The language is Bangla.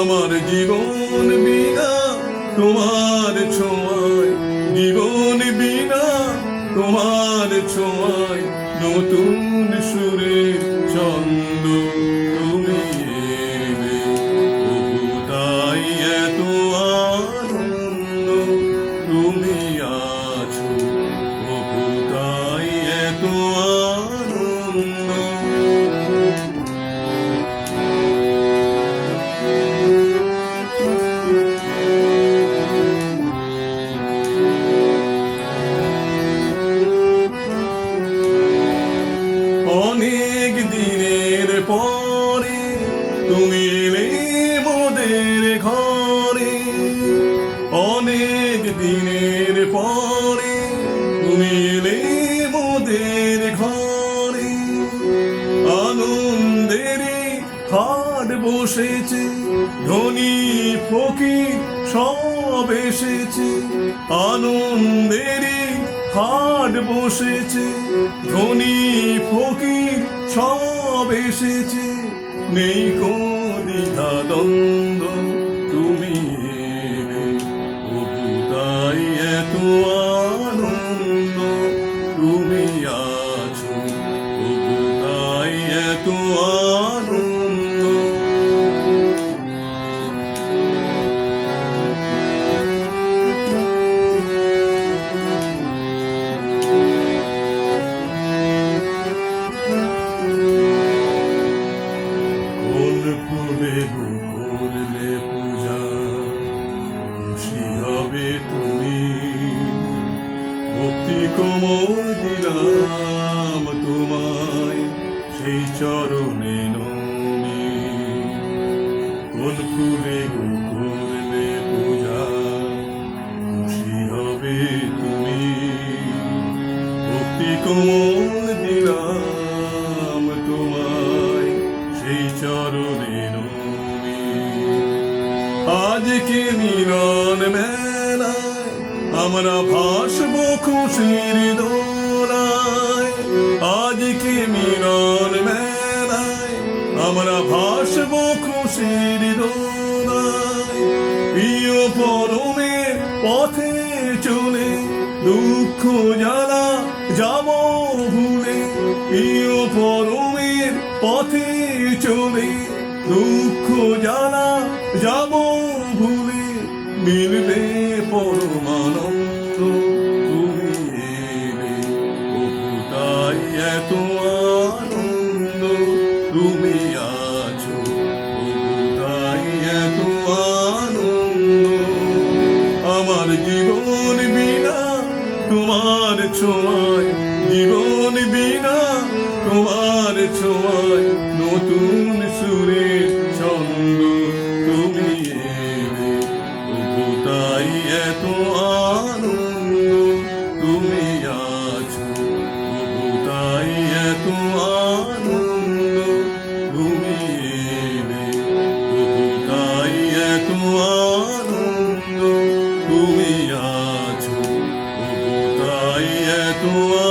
আমার জীবন বিনা, তোমার ছোঁয়ায়। জীবন বিনা, তোমার ছোঁয়ায়। নতুন সুরে ছন্দ তুমি তাই এত তুমি আছো? পরে তুমি এলে মোদের ঘরে। অনেক দিনের পরে তুমি এলে মোদের ঘরে। আনন্দেরই হাট বসেছে, ধনী ফকির সব এসেছে। আনন্দের হাট বসেছে, ধনী ফকির সব এসেছে নেই দ্বিধা দ্বন্দ্ব করলে পূজা, খুশি হবে তুমি। ভক্তি কোমর দিলাম তোমায়, সেই চরণে নমি কোন ফুলে করলে পূজা, খুশি হবে তুমি। ভক্তি কোমল দিলাম আজকে মিলন মেলায়, আমরা ভাসব খুশির দোলায়। আজকে মিলন মেলায়, আমরা ভাসব খুশির দোলায়। প্রিয় পরমের পথে চলে, দুঃখ জ্বালা যাব ভুলে। প্রিয় পরমের পথে চলে দুঃখ জ্বালা যাব ভুলে মিলবে পরমানন্দ তুমি এলে। তাই এত আনন্দ তুমি আছো। তাই এত আনন্দ। আমার জীবন বিনা তোমার ছোঁয়ায়। জীবন বিনা তোমার ছোঁয়ায়। নতুন 多。